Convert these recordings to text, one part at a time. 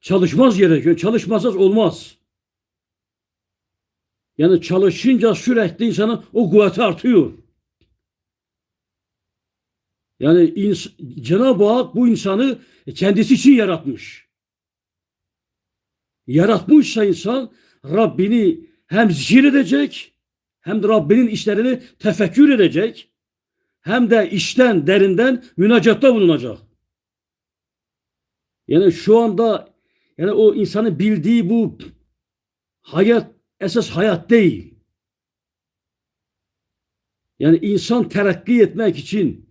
çalışmaz gerekiyor. Çalışmazsa olmaz. Yani çalışınca sürekli insanın o kuvveti artıyor. Yani Cenab-ı Hak bu insanı kendisi için yaratmış. Yaratmışsa insan Rabbini hem zikir edecek hem de Rabbinin işlerini tefekkür edecek hem de işten derinden münacatta bulunacak. Yani şu anda yani o insanın bildiği bu hayat esas hayat değil. Yani insan terakki etmek için,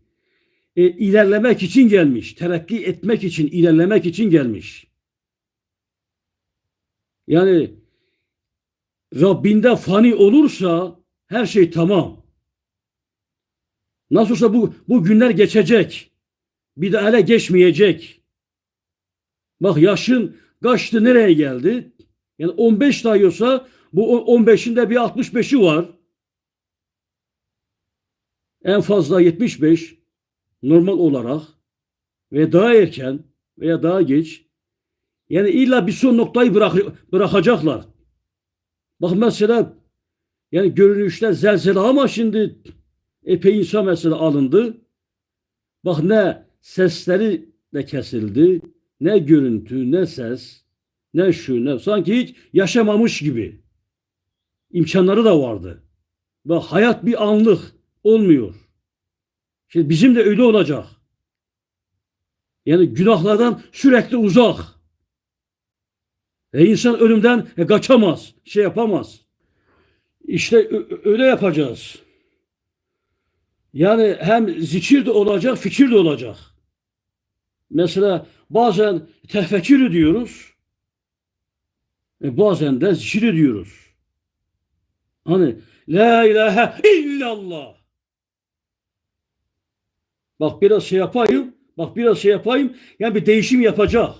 e, ilerlemek için gelmiş. Terakki etmek için, ilerlemek için gelmiş. Yani Rabbinde fani olursa her şey tamam. Nasıl olsa bu, bu günler geçecek. Bir de ele geçmeyecek. Bak yaşın kaçtı nereye geldi? Yani 15 sayıyorsa bu 15'inde bir 65'i var. En fazla 75 normal olarak ve daha erken veya daha geç yani illa bir son noktayı bırak, bırakacaklar. Bak mesela yani görünüşte zelzele ama şimdi epey insan mesela alındı. Bak ne sesleri de kesildi, ne görüntü, ne ses, ne şu, ne sanki hiç yaşamamış gibi. İmkanları da vardı. Bak hayat bir anlık olmuyor. Şimdi bizim de öyle olacak. Yani günahlardan sürekli uzak. E insan ölümden e, kaçamaz, şey yapamaz. İşte öyle yapacağız. Yani hem zikir de olacak, fikir de olacak. Mesela bazen tefekkür ediyoruz. E bazen de zikir ediyoruz. Hani La ilahe illallah. Bak biraz şey yapayım. Bak biraz şey yapayım. Yani bir değişim yapacak.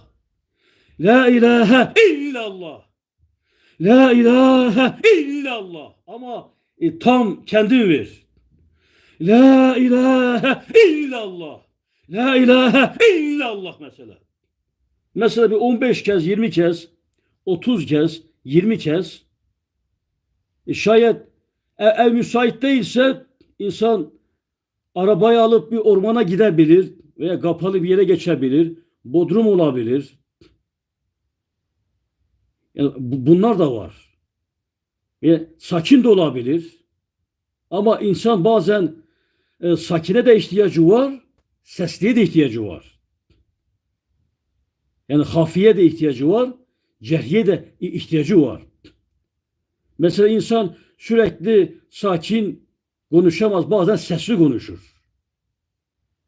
La ilahe illallah. La ilahe illallah. Ama e, tam kendin ver. La ilahe illallah. La ilahe illallah mesela. Mesela bir 15 kez, 20 kez, 30 kez, 20 kez e, şayet e- ev müsait değilse insan arabayı alıp bir ormana gidebilir veya kapalı bir yere geçebilir. Bodrum olabilir. Yani bu- bunlar da var. Ve sakin de olabilir. Ama insan bazen e, sakine de ihtiyacı var, sesliye de ihtiyacı var. Yani hafiye de ihtiyacı var, cehriye de ihtiyacı var. Mesela insan sürekli sakin konuşamaz, bazen sesli konuşur.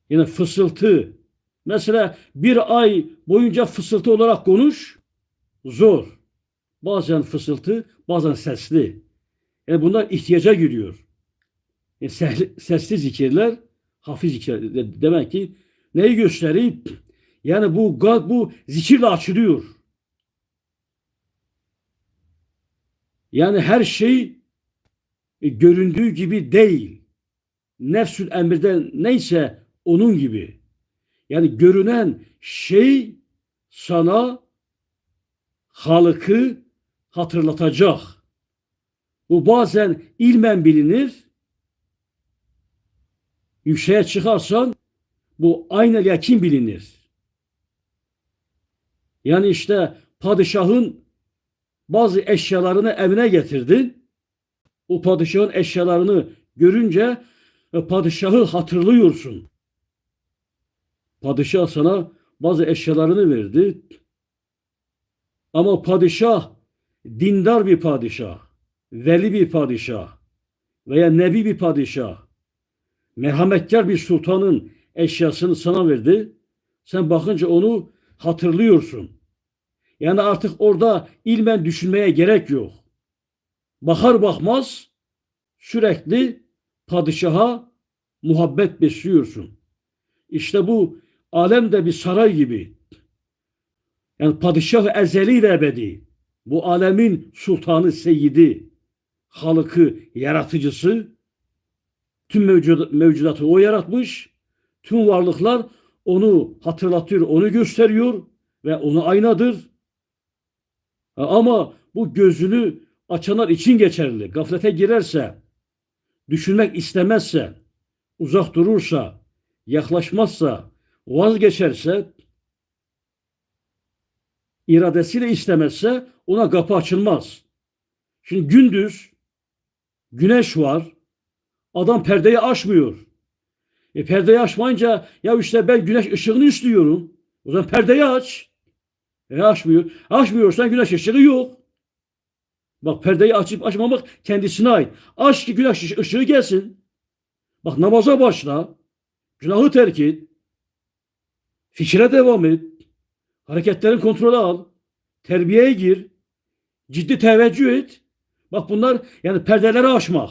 Yani fısıltı. Mesela bir ay boyunca fısıltı olarak konuş, zor. Bazen fısıltı, bazen sesli. Yani bunlar ihtiyaca giriyor. Yani sesli zikirler, hafif zikirler. De- Demek ki neyi gösterip yani bu kalp bu zikirle açılıyor. Yani her şey e, göründüğü gibi değil. Nefsül emirde neyse onun gibi. Yani görünen şey sana Halık'ı hatırlatacak. Bu bazen ilmen bilinir. Yükseğe çıkarsan bu aynel yakin bilinir. Yani işte padişahın bazı eşyalarını evine getirdi. O padişahın eşyalarını görünce e, padişahı hatırlıyorsun. Padişah sana bazı eşyalarını verdi. Ama padişah dindar bir padişah, veli bir padişah veya nebi bir padişah, merhametkar bir sultanın eşyasını sana verdi. Sen bakınca onu hatırlıyorsun. Yani artık orada ilmen düşünmeye gerek yok. Bakar bakmaz sürekli padişaha muhabbet besliyorsun. İşte bu alem de bir saray gibi. Yani padişah ezeli ve ebedi. Bu alemin sultanı, seyyidi, halıkı, yaratıcısı, tüm mevcud mevcudatı o yaratmış. Tüm varlıklar onu hatırlatıyor, onu gösteriyor ve onu aynadır. Ama bu gözünü açanlar için geçerli. Gaflete girerse, düşünmek istemezse, uzak durursa, yaklaşmazsa, vazgeçerse, iradesiyle istemezse ona kapı açılmaz. Şimdi gündüz güneş var. Adam perdeyi aşmıyor. E perdeyi açmayınca ya işte ben güneş ışığını istiyorum. O zaman perdeyi aç. E açmıyor. Açmıyorsan güneş ışığı yok. Bak perdeyi açıp açmamak kendisine ait. Aç ki güneş ışı- ışığı gelsin. Bak namaza başla. Günahı terk et. Fikre devam et. Hareketlerin kontrolü al. Terbiyeye gir. Ciddi teveccüh et. Bak bunlar yani perdeleri aşmak.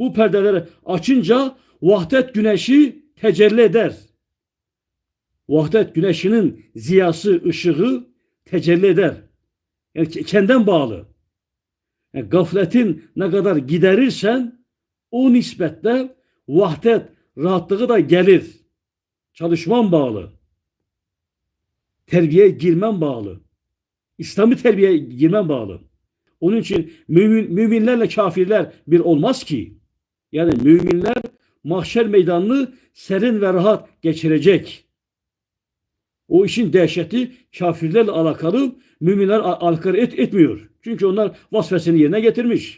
Bu perdeleri açınca vahdet güneşi tecelli eder. Vahdet güneşinin ziyası, ışığı tecelli eder. Yani ke- kendinden bağlı. Yani gafletin ne kadar giderirsen o nispetle vahdet rahatlığı da gelir. Çalışman bağlı. Terbiye girmen bağlı. İslami terbiye girmen bağlı. Onun için mümin, müminlerle kafirler bir olmaz ki. Yani müminler mahşer meydanını serin ve rahat geçirecek. O işin dehşeti kafirlerle alakalı müminler al- alakalı et, etmiyor. Çünkü onlar vasfesini yerine getirmiş.